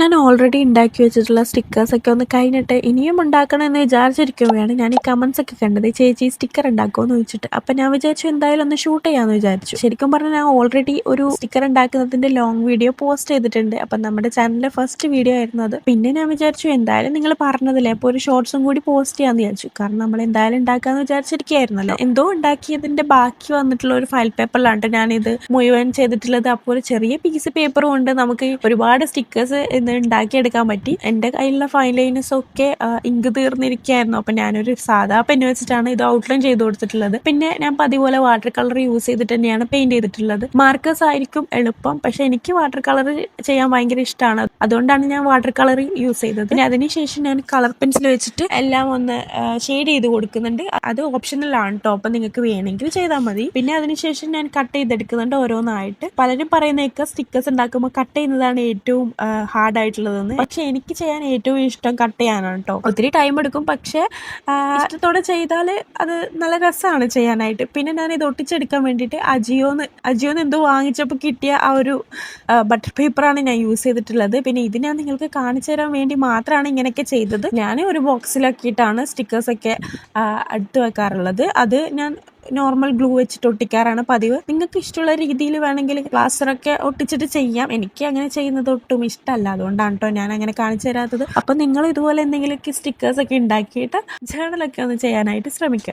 ഞാൻ ഓൾറെഡി ഉണ്ടാക്കി വെച്ചിട്ടുള്ള സ്റ്റിക്കേഴ്സൊക്കെ ഒന്ന് കഴിഞ്ഞിട്ട് ഇനിയും ഉണ്ടാക്കണം എന്ന് വിചാരിച്ചിരിക്കുകയാണ്. ഞാൻ ഈ കമൻസ് ഒക്കെ കണ്ടത് ചേച്ചി സ്റ്റിക്കർ ഉണ്ടാക്കുമെന്ന് ചോദിച്ചിട്ട്. അപ്പൊ ഞാൻ വിചാരിച്ചു എന്തായാലും ഒന്ന് ഷൂട്ട് ചെയ്യാമെന്ന് വിചാരിച്ചു. ശരിക്കും പറഞ്ഞാൽ ഞാൻ ഓൾറെഡി ഒരു സ്റ്റിക്കർ ഉണ്ടാക്കുന്നതിന്റെ ലോങ് വീഡിയോ പോസ്റ്റ് ചെയ്തിട്ടുണ്ട്. അപ്പൊ നമ്മുടെ ചാനലിലെ ഫസ്റ്റ് വീഡിയോ ആയിരുന്നു അത്. പിന്നെ ഞാൻ വിചാരിച്ചു എന്തായാലും നിങ്ങൾ പറഞ്ഞതില്ലേ അപ്പൊ ഒരു ഷോർട്സും കൂടി പോസ്റ്റ് ചെയ്യാമെന്ന് വിചാരിച്ചു. കാരണം നമ്മൾ എന്തായാലും ഉണ്ടാക്കാമെന്ന് വിചാരിച്ചിരിക്കുകയായിരുന്നല്ലോ. എന്തോ ഉണ്ടാക്കിയതിന്റെ ബാക്കി വന്നിട്ടുള്ള ഒരു ഫയൽ പേപ്പറിലാണ് ഇത് മുഴുവൻ ചെയ്തിട്ടുള്ളത്. അപ്പോൾ ഒരു ചെറിയ പീസ് പേപ്പർ കൊണ്ട് നമുക്ക് ഒരുപാട് സ്റ്റിക്കേഴ്സ് ഇന്ന് ഉണ്ടാക്കിയെടുക്കാൻ പറ്റി. എന്റെ കയ്യിലുള്ള ഫൈൻ ലൈനസ് ഒക്കെ ഇങ്ക് തീർന്നിരിക്കുകയായിരുന്നു. അപ്പം ഞാനൊരു സാധാ പെന്ന് വെച്ചിട്ടാണ് ഇത് ഔട്ട്ലൈൻ ചെയ്ത് കൊടുത്തിട്ടുള്ളത്. പിന്നെ ഞാൻ പതിപോലെ വാട്ടർ കളർ യൂസ് ചെയ്തിട്ട് തന്നെയാണ് പെയിന്റ് ചെയ്തിട്ടുള്ളത്. മാർക്കേഴ്സ് ആയിരിക്കും എളുപ്പം. പക്ഷെ എനിക്ക് വാട്ടർ കളർ ചെയ്യാൻ ഭയങ്കര ഇഷ്ടമാണ്. അതുകൊണ്ടാണ് ഞാൻ വാട്ടർ കളർ യൂസ് ചെയ്തത്. പിന്നെ അതിനുശേഷം ഞാൻ കളർ പെൻസിൽ വെച്ചിട്ട് എല്ലാം ഒന്ന് ഷെയ്ഡ് ചെയ്ത് കൊടുക്കുന്നുണ്ട്. അത് ഓപ്ഷണലാണ് കേട്ടോ അപ്പം നിങ്ങൾക്ക് വേണമെങ്കിൽ ചെയ്താൽ മതി. പിന്നെ അതിനുശേഷം ഞാൻ കട്ട് ചെയ്തെടുക്കുന്നുണ്ട് ഓരോന്നായിട്ട്. പലരും പറയുന്നതൊക്കെ സ്റ്റിക്കേഴ്സ് ഉണ്ടാക്കുമ്പോൾ കട്ട് ചെയ്യുന്നതാണ് ഏറ്റവും ഹാർഡ് ആയിട്ടുള്ളതെന്ന്. പക്ഷെ എനിക്ക് ചെയ്യാൻ ഏറ്റവും ഇഷ്ടം കട്ട് ചെയ്യാനാണ് കേട്ടോ ഒത്തിരി ടൈം എടുക്കും. പക്ഷെ ഇഷ്ടത്തോടെ ചെയ്താൽ അത് നല്ല രസമാണ് ചെയ്യാനായിട്ട്. പിന്നെ ഞാൻ ഇത് ഒട്ടിച്ചെടുക്കാൻ വേണ്ടിയിട്ട് അജിയോന്ന് അജിയോന്ന് എന്തോ വാങ്ങിച്ചപ്പോൾ കിട്ടിയ ആ ഒരു ബട്ടർ പേപ്പറാണ് ഞാൻ യൂസ് ചെയ്തിട്ടുള്ളത്. പിന്നെ ഇത് ഞാൻ നിങ്ങൾക്ക് കാണിച്ചു തരാൻ വേണ്ടി മാത്രമാണ് ഇങ്ങനെയൊക്കെ ചെയ്തത്. ഞാൻ ഒരു ബോക്സിലാക്കിയിട്ടാണ് സ്റ്റിക്കേഴ്സൊക്കെ അടുത്ത് വെക്കാറുള്ളത്. അത് ഞാൻ നോർമൽ ഗ്ലൂ വെച്ചിട്ട് ഒട്ടിക്കാറാണ് പതിവ്. നിങ്ങൾക്ക് ഇഷ്ടമുള്ള രീതിയിൽ വേണമെങ്കിൽ പ്ലാസ്റ്ററൊക്കെ ഒട്ടിച്ചിട്ട് ചെയ്യാം. എനിക്ക് അങ്ങനെ ചെയ്യുന്നത് ഒട്ടും ഇഷ്ടമല്ല. അതുകൊണ്ടാണ് കേട്ടോ ഞാൻ അങ്ങനെ കാണിച്ചു തരാത്തത്. അപ്പം നിങ്ങൾ ഇതുപോലെ എന്തെങ്കിലുമൊക്കെ സ്റ്റിക്കേഴ്സ് ഒക്കെ ഉണ്ടാക്കിയിട്ട് ജേണലൊക്കെ ഒന്ന് ചെയ്യാനായിട്ട് ശ്രമിക്കാം